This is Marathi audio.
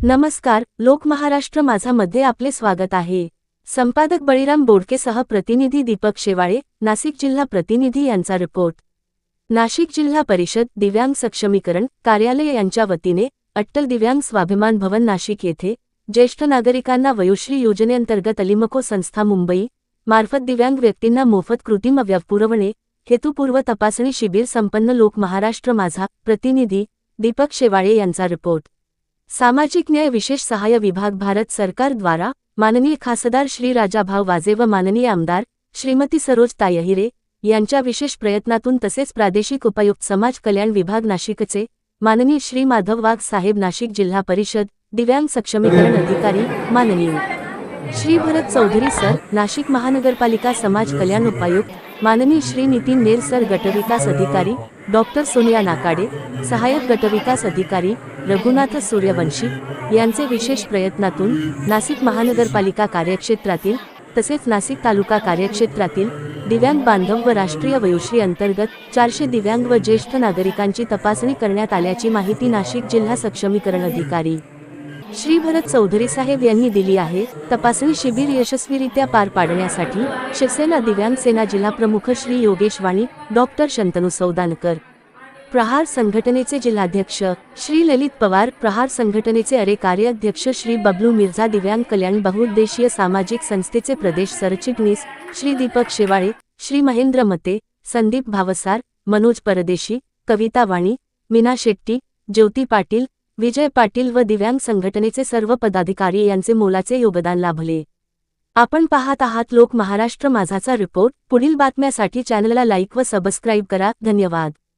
नमस्कार लोक महाराष्ट्र माझा मध्ये आपले स्वागत आहे. संपादक बळीराम बोडकेसह प्रतिनिधी दीपक शेवाळे नाशिक जिल्हा प्रतिनिधी यांचा रिपोर्ट नाशिक जिल्हा परिषद दिव्यांग सक्षमीकरण कार्यालय यांच्या वतीने अट्टल दिव्यांग स्वाभिमान भवन नाशिक येथे ज्येष्ठ नागरिकांना वयोश्री योजनेअंतर्गत अलिमको संस्था मुंबई मार्फत दिव्यांग व्यक्तींना मोफत कृत्रिम अव्यव पुरवणे हेतुपूर्व तपासणी शिबिर संपन्न लोक महाराष्ट्र माझा प्रतिनिधी दीपक शेवाळे यांचा रिपोर्ट सामाजिक न्याय विशेष सहाय्य विभाग भारत सरकारद्वारा माननीय खासदार श्री राजाभाव वाजे व माननीय आमदार श्रीमती सरोज तायहिरे यांच्या विशेष प्रयत्नातून तसेच प्रादेशिक उपायुक्त समाज कल्याण विभाग नाशिकचे माननीय श्री माधव वाघ साहेब नाशिक जिल्हा परिषद दिव्यांग सक्षमीकरण अधिकारी माननीय. श्री भरत चौधरी सर नाशिक महानगरपालिका समाज कल्याण उपायुक्त माननीय श्री नितीन नेर सर गटविकास अधिकारी डॉक्टर सोनिया नाकाडे सहाय्यक गटविकास अधिकारी रघुनाथ सूर्यवंशी यांचे विशेष प्रयत्नातून नाशिक महानगरपालिका कार्यक्षेत्रातील तसेच नाशिक तालुका कार्यक्षेत्रातील दिव्यांग बांधव व राष्ट्रीय वयोश्री अंतर्गत चारशे दिव्यांग व ज्येष्ठ नागरिकांची तपासणी करण्यात आल्याची माहिती नाशिक जिल्हा सक्षमीकरण अधिकारी श्री भरत चौधरी साहेब यांनी दिली आहे. तपासणी शिबिर यशस्वीरित्या पार पाडण्यासाठी शिवसेना दिव्यांग सेना जिल्हा प्रमुख श्री योगेश वाणी डॉक्टर शंतनू सौदानकर प्रहार संघटनेचे जिल्हाध्यक्ष श्री ललित पवार प्रहार संघटनेचे अरे कार्याध्यक्ष श्री बबलू मिर्झा दिव्यांग कल्याण बहुउद्देशीय सामाजिक संस्थेचे प्रदेश सरचिटणीस श्री दीपक शेवाळे श्री महेंद्र मते संदीप भावसार मनोज परदेशी कविता वाणी मीना शेट्टी ज्योती पाटील विजय पाटील व दिव्यांग संघटनेचे सर्व पदाधिकारी यांचे मोलाचे योगदान लाभले. आपण पाहत आहात लोक महाराष्ट्र माझाचा रिपोर्ट. पुढील बातम्यासाठी चॅनलला लाईक व सबस्क्राईब करा. धन्यवाद.